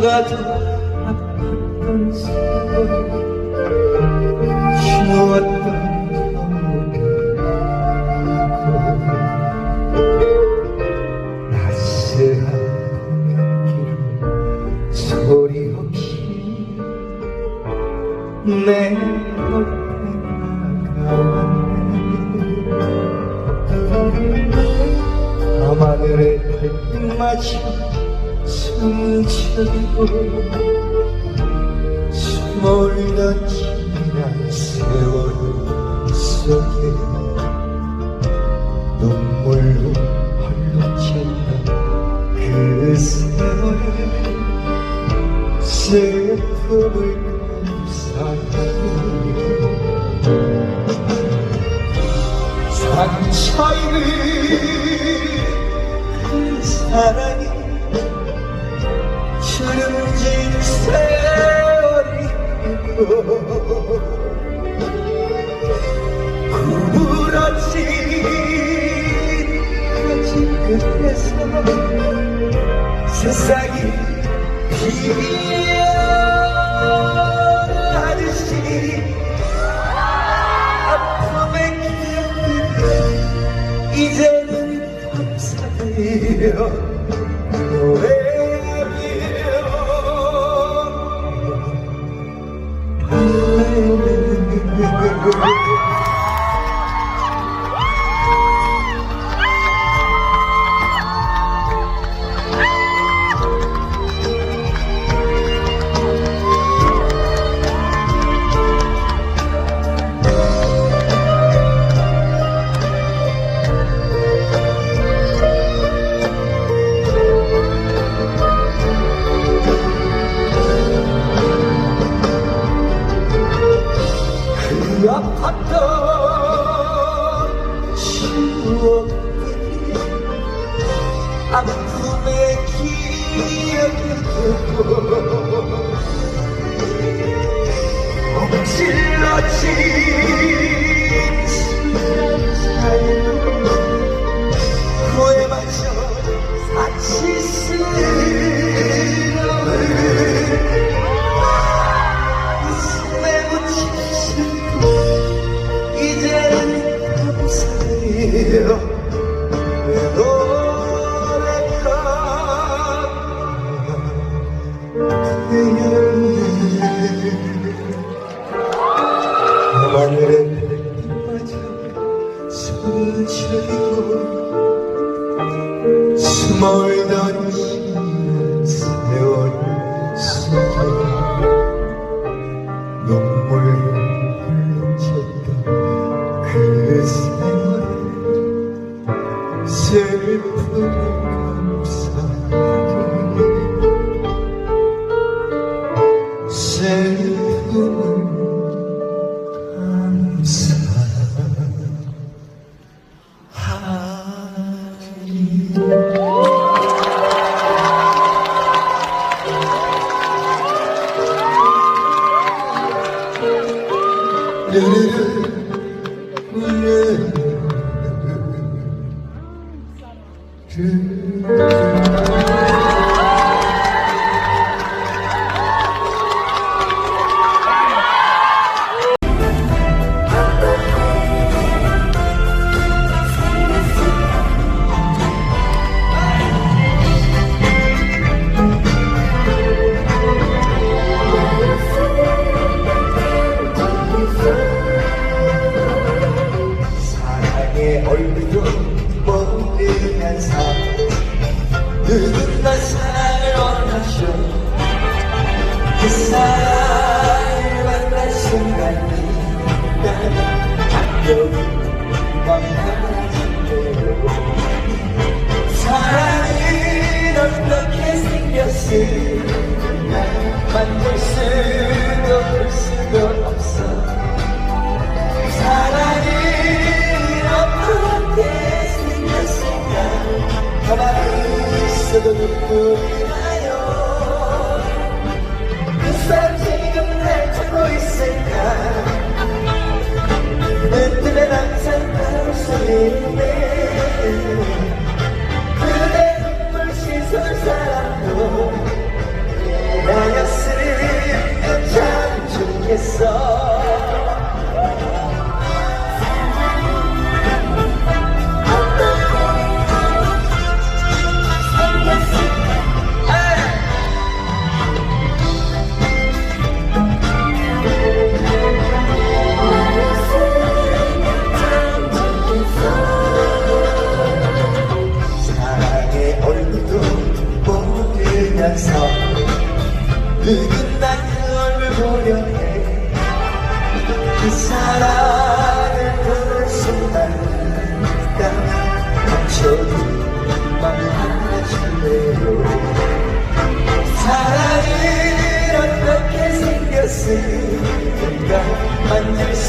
나도 아팠던 세월 쉬웠던 겨울이고 낯설한 길을 소리 없이 내 곁에 다가왔네. 밤하늘의 달빛 마저 숨차고 숨어있는 지난 세월 속에 눈물로 헐렁쳤던 그 세월 슬픔을 감싸고 상처입은 그 사랑이 구부러진 가진 끝에서 세상이 피어나듯이 아픔의 기억들이 이제는 감사해요 아픔의 기억이 되고 엎질러진 숨쉬고 숨어있던 사랑 가만 늙은 나의 얼굴 보려 해그 사랑을 보는 순간 저도 망하실래요. 사랑은 어떻게 생겼을까? 만들 수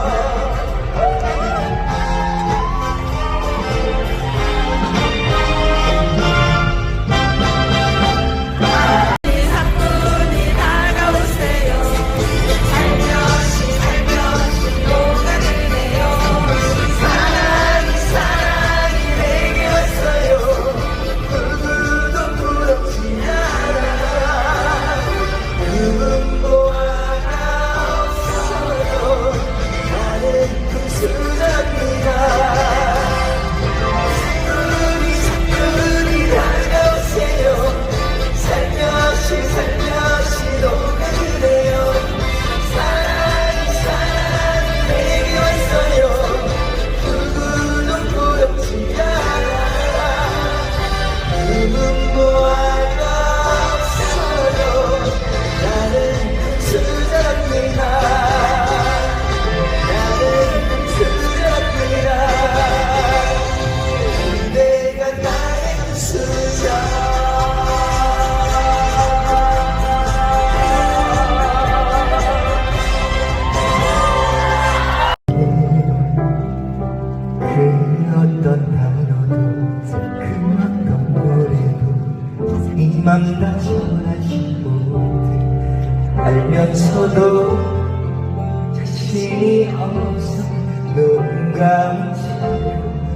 눈 감지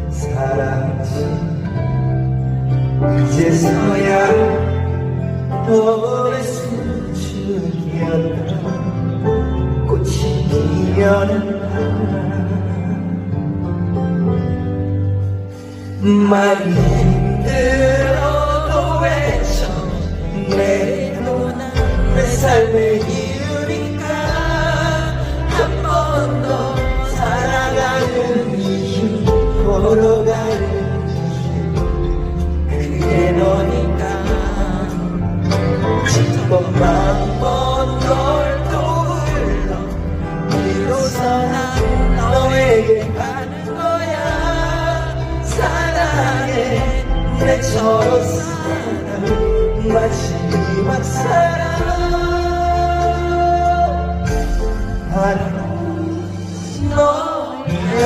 사랑지. 이제서야 너의 수준이었다 꽃이 피려는 바람. 말이 힘들어 주고서 너에게 가는 거야. 사랑해. 내 처럼 사랑 마지막 사랑. 바로 너야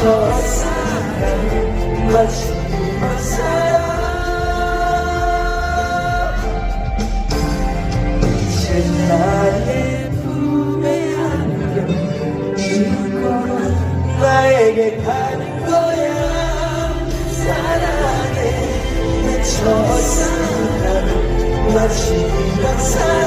저 사랑 마지막 사랑 제 나의 품에 안겨 이곳 나에게 가는 거야 사랑해 저 사랑 마지막 사랑